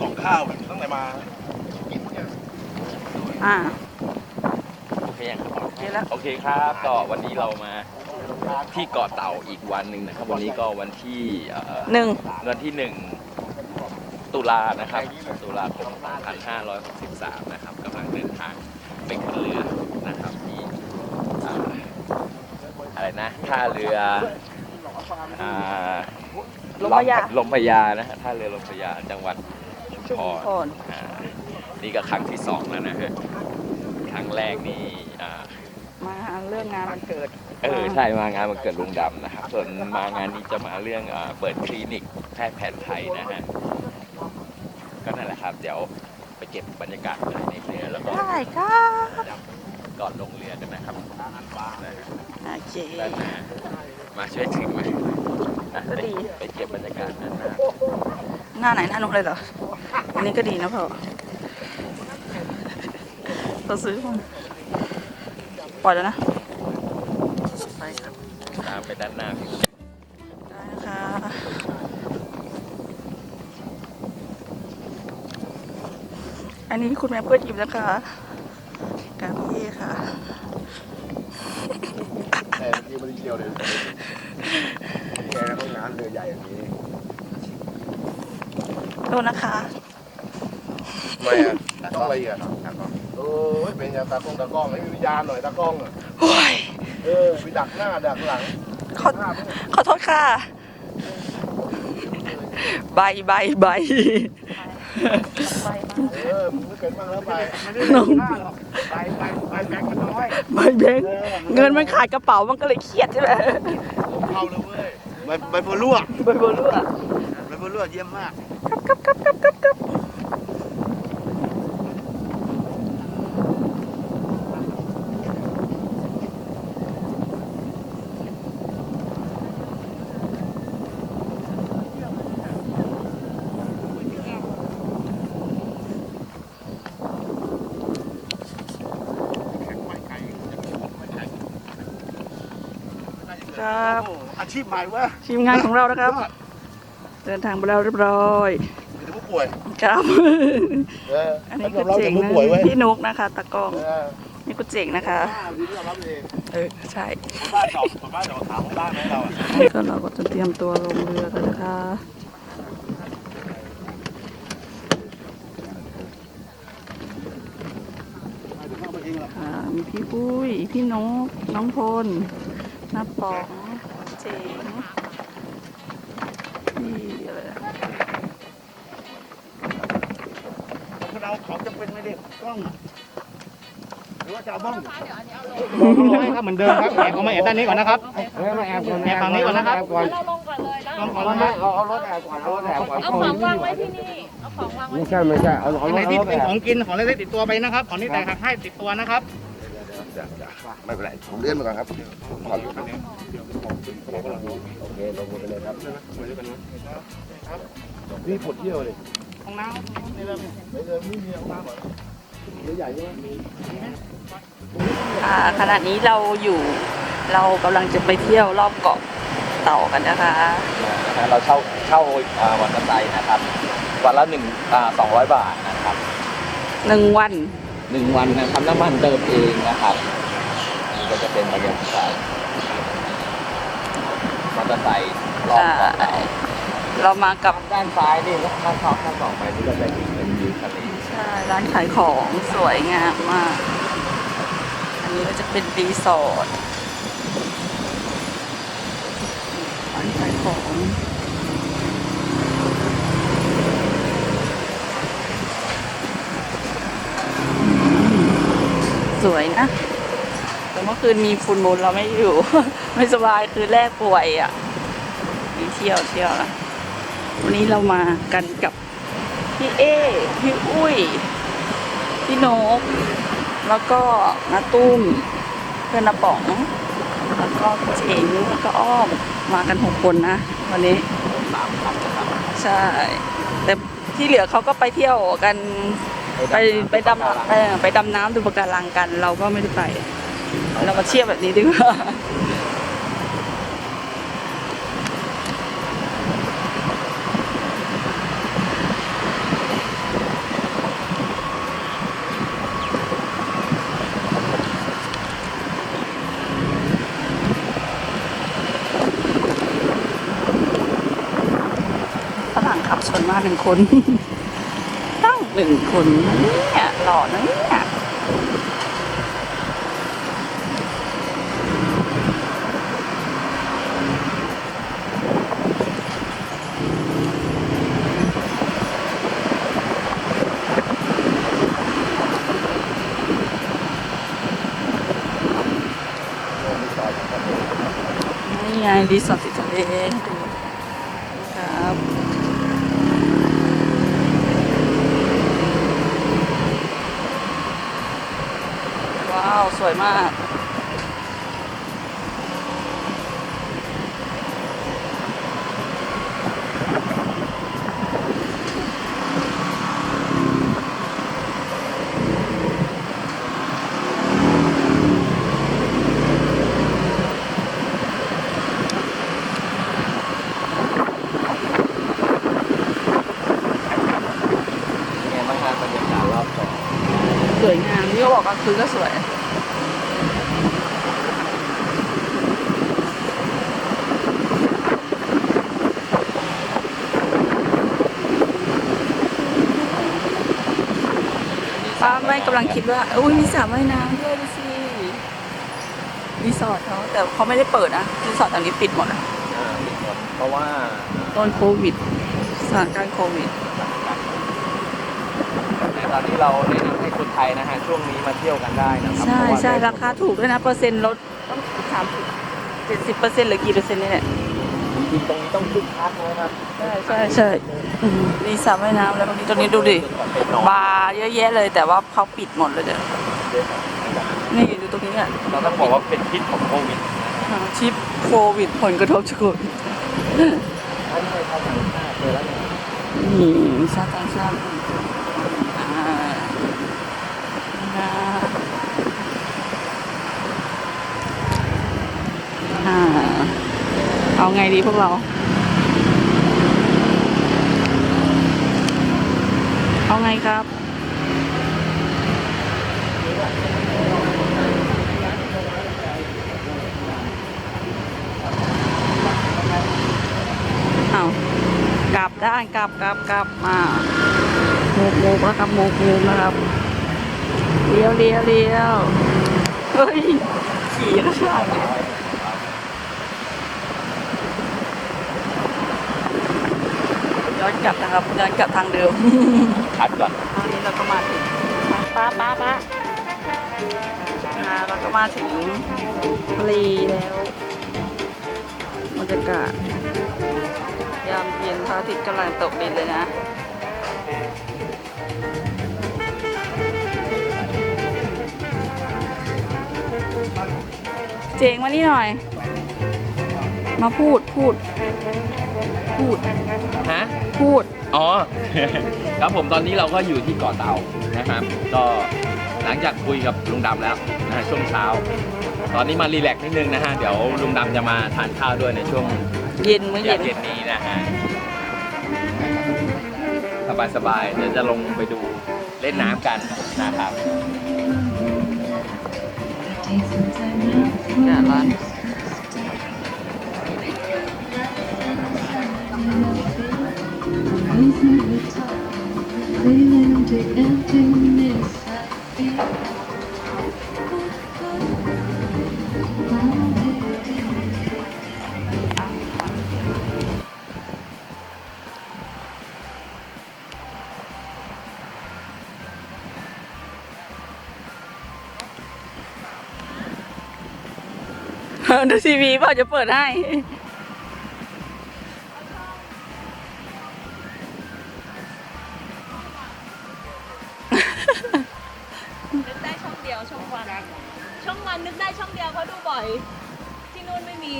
กล่องข้าวแบบตั้งแต่มาอ่าโอเคยังครับโอเคแล้วโอเคครับก็วันนี้เรามาที่เกาะเต่าอีกวันหนึ่งนะครับ วันนี้ก็วันที่เอ่อหนึ่งวันที่หนึ่งตุลานะครับ ตุลาคม2563นะครับกำลังเดินทางไปขึ้นเรือนะครับที่อ่าอะไรนะท่าเรืออ่าลมพระยาลมพระยานะฮะท่าเรือลมพระยาจังหวัด ชุมชุมพพรรอ่านี่ก็ครั้งที่สองแล้วนะฮะครั้งแรกนี่อ่า มาเรื่องงานวันเกิดเออใช่มางานวันเกิดลุงดำนะครับ ส่วนมางานนี้จะมาเรื่องเอ่อเปิดคลินิกแพทย์แผนไทยนะฮะก็นั่นแหละครับ เดี๋ยวไปเก็บบรรยากาศภายในเรือแล้วก็ได้ครับก่อนลงเรือกันนะครับนะฮะโอเค ด้านหน้ามาช่วยถึงไหมอะก็ดีไปไปเก็บบรรยากาศด้านหน้าหน้าไหนหน้านุกเลยเหรอ วันนี้ก็ดีนะพ่อเราซื้อมาปล่อยแล้วนะไปครับตามไปด้านหน้าพี่ได้นะคะอันนี้คุณแม่เพื่อนหยิบนะคะกาพี่ค่ะแต่เมื่อกี้ม่ได้เกี่ยวเลยแกห้องน้ำเรือใหญ่อย่างนี้ โทษนะคะทำไมอะต้องอะไรอะโอ้ยเป็นอย่างตากล้องตากล้องให้มีวิญญาณหน่อยตากล้องอะโอ้ยเออไปดักหน้าดักหลังขอหน้าไม่ขอโทษค่ะ ใบใบใบ เออมึงไม่เป็นบ้างแล้วไปไม่ได้น้องหน้าหรอกไปไปไปแบงค์มันน้อยใบแบงค์เงินมันขาดกระเป๋ามันก็เลยเครียดใช่ไหมผมเข้าเลยเว้ยใบใบบัวลวกใบบัวรั่วใบบัวลวกเยี่ยมมาก ครับโอ้อาชีพใหม่วะทีมงานของเรานะครับ เดินทางไปแล้วเรียบร้อยเป็นผู้ป่วยครับ เอออันนี้คือเราเจ๋เป็งนผู้นะป่วยเว้ยพี่นุกนะคะตากล้องเออนี่กูเจ๋งนะคะบ้าดีที่เรารับเองเออใช่บ้านจอบบ้านจอบขาวของบ้านไหมเราอะก็เราก็จะเตรียมตัวลงเรือกันนะคะอ่ามีพี่ปุ้ย พี่นก น้องพลน้าป๋องเจ๋งพี่อะไรนะ เราของจะเป็นไม่ได้กล้องอะหรือว่าจะเอาบ้องได้ครับเหมือนเดิมครับแอบเอามาแอบด้านนี้ก่อนนะครับเออมาแอบก่อนแอบฝั่งนี้ก่อนนะครับแก่อนเราลงก่อนเลยแล้วลองก่อนเอานะเอาเอารถแอบก่อนเอารถแอบก่อนเอาของวางไว้ที่นี่เอาของวางไว้ไม่ใช่ไม่ใช่เอาเอาอันรไหนถที่เอารถเป็นแอบของกินของเล็กๆติดตัวไปนะครับของนี้แต่หักให้ติดตัวนะครับไม่เป็นไรผมเลื่อนมาก่อนครับขอบคุณครับโอเคลงไปเลยครับนี่ปวดเยี่ยวเลย ของน้ำนี่เลยไม่เลยไม่มีเอามาหมดเรือใหญ่ใช่ไหมอ่าขณะนี้เราอยู่เรากำลังจะไปเที่ยวรอบเกาะเต่ากันนะคะนะฮะเราเช่าเช่าอ่าวันละไซนะครับ วันละหนึ่งอ่าสองร้อยบาทนะครับหนึ่งวันหนึ่งวันนะครับน้ำมันเติมเองนะครับนี่ก็จะเป็นบรรยากาศมอเตอร์ไซค์รอบใช่เกาะเต่า เรามากับด้านซ้ายนี่ถ้าเข้าข้างสองไปนี่ก็จะเห็นเป็นวิวทะเลใช่ร้านขายของสวยงามมาก อันนี้ก็จะเป็นรีสอร์ทร้านขายของสวยนะ แต่เมื่อคืนมีฟุนมูลเราไม่อยู่ ไม่สบายคืนแรกป่วยอะมีเที่ยวเที่ยวนะ วันนี้เรามากันกับพี่เอ พี่อุ้ย พี่นก แล้วก็นาตุ้ม เพื่อนนาป๋อง แล้วก็เจ๋งแล้วก็อ้อม มากันหกคนนะวันนี้ใช่ แต่ที่เหลือเขาก็ไปเที่ยวกันไปไปดำไปดำน้ำดูปะการังกัน เราก็ไม่ได้ไป เรามาเที่ยวแบบนี้ดีกว่า ชนมาหนึ่งคน ตั้งหนึ่งคนนะเนี่ยหล่อนะเนี่ยนี่ไงรีสอร์ทติดทะเลให้ดูครับ ว้าว สวยมาก ไงบ้างครับบรรยากาศรอบสอง สวยงามนี่ก็บ อกกลางคืนก็สวยป้าไม่กำลังคิดว่า อุ้ยมีสระว่ายน้ำด้วยดูสิรีสอร์ทเขาแต่เขาไม่ได้เปิดนะรีสอร์ทตอนนี้ปิดหมดอะอ่ามีคนเพราะว่าต้นโควิดสถานการณ์โควิด ในตอนนี้เราแนะนำ ให้คนไทยนะฮะช่วงนี้มาเที่ยวกันได้นะครัใช่เพะว่ใช่ได้ราคาถูกด้วยนะเปอร์เซ็นต์ลดต้องสามสิบเจ็ดสิบเปอร์เซ็นต์หรือกี่เปอร์เซ็นต์นี่แหละจริงๆตรงนี้ต้องคึกคักนะครับใช่ใช่ใช่อืมมีสระว่ายน้ำแล้วตรงนี้ดูดิเป็นนอนบาร์เยอะแยะเลย แต่ว่าเขาปิดหมดเลยเดี๋ยวนี่ดูตรงนี้อะเราต้องบอกว่าเป็นพิษของโควิดอ่าชิปโควิดผลกระทบจากโควิดอันนี้เข้ามาเจอแล้วเนี่ยนี่มีชาติต่างชาติอ่าอ่าอ่า เอาไงดีพวกเรา เอาไงครับ เอากลับได้กลับกลับกลับมาโมกโมกแล้วครับโมกโมกนะครับเลี้ยวเลี้ยวเลี้ยวเฮ้ยขี่ก็ใช่ ย้อนกลับนะครับย้อนกลับทางเดิมคัดก่อนตอนนี้เราก็มาถึงป้าป้าป้าอ่าเราก็มาถึงทะเลแล้วบรรยากาศยามเย็นพระอาทิตย์กำลังตกดินเลยนะเจ๋งมานี่หน่อย มาพูดพูด พูด ฮะ พูด อ๋อ ครับผมตอนนี้เราก็อยู่ที่เกาะเต่านะครับ ก็หลังจากคุยกับลุงดำแล้วนะฮะช่วงเช้า ตอนนี้มารีแลกซ์นิดนึงนะฮะ เดี๋ยวลุงดำจะมาทานข้าวด้วยในช่วงเย็นมื้อเย็เย็นนนี้นะฮะสบายๆเดี๋ยวจะลงไปดูเล่นน้ำกันนะครับ เนี่ยร้าน ดูทีวีพ่าจะเปิดให้ นึกได้ช่องเดียวช่องวัน ช่องวันนึกได้ช่องเดียวเพราะดูบ่อย ที่นู่นไม่มี